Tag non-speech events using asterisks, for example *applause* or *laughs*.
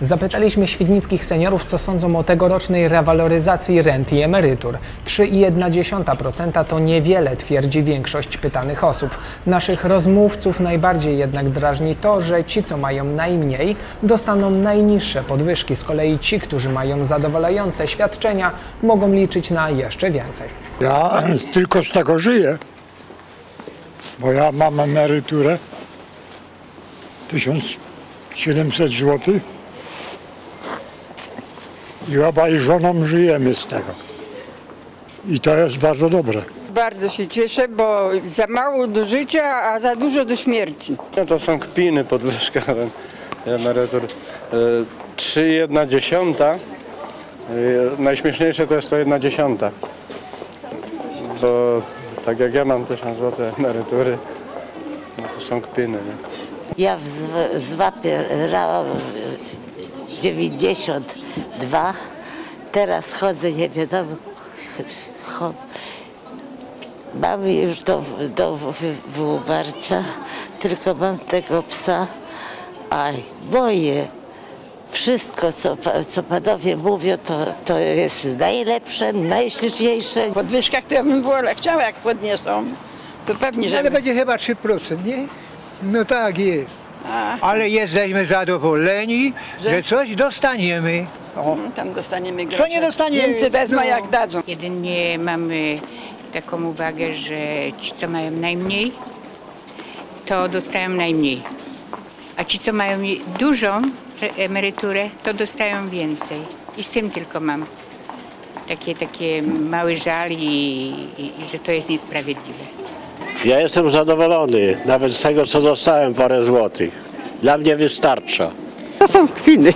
Zapytaliśmy świdnickich seniorów, co sądzą o tegorocznej rewaloryzacji rent i emerytur. 3,1% to niewiele, twierdzi większość pytanych osób. Naszych rozmówców najbardziej jednak drażni to, że ci, co mają najmniej, dostaną najniższe podwyżki. Z kolei ci, którzy mają zadowalające świadczenia, mogą liczyć na jeszcze więcej. Ja tylko z tego żyję, bo ja mam emeryturę 1700 zł i obaj żoną żyjemy z tego. I to jest bardzo dobre. Bardzo się cieszę, bo za mało do życia, a za dużo do śmierci. No to są kpiny podwyżka *laughs* emerytur. E, 3,1 dziesiąta. E, Najśmieszniejsze to jest to 1 dziesiąta. Bo tak jak ja mam 1000 zł emerytury, no to są kpiny. Nie? Ja w rałam 92, teraz chodzę nie wiadomo. Mam już do, do wy- wyumarcia, tylko mam tego psa. Aj, moje. Wszystko, co, co panowie mówią, to, to jest najlepsze, najśliczniejsze. podwyżkach to ja bym wolę chciała, jak podniosą. To pewnie, że Ale będzie chyba 3%, nie? No tak jest. A. Ale jesteśmy zadowoleni, że coś dostaniemy. O. tam dostaniemy Kto nie dostanie, Więcej wezmą, no. jak dadzą. Jedynie mamy taką uwagę, że ci, co mają najmniej, to dostają najmniej. A ci, co mają dużą emeryturę, to dostają więcej. I z tym tylko mam takie, takie mały żal i, i, i że to jest niesprawiedliwe. Ja jestem zadowolony, nawet z tego co dostałem parę złotych. Dla mnie wystarcza. To są kpiny.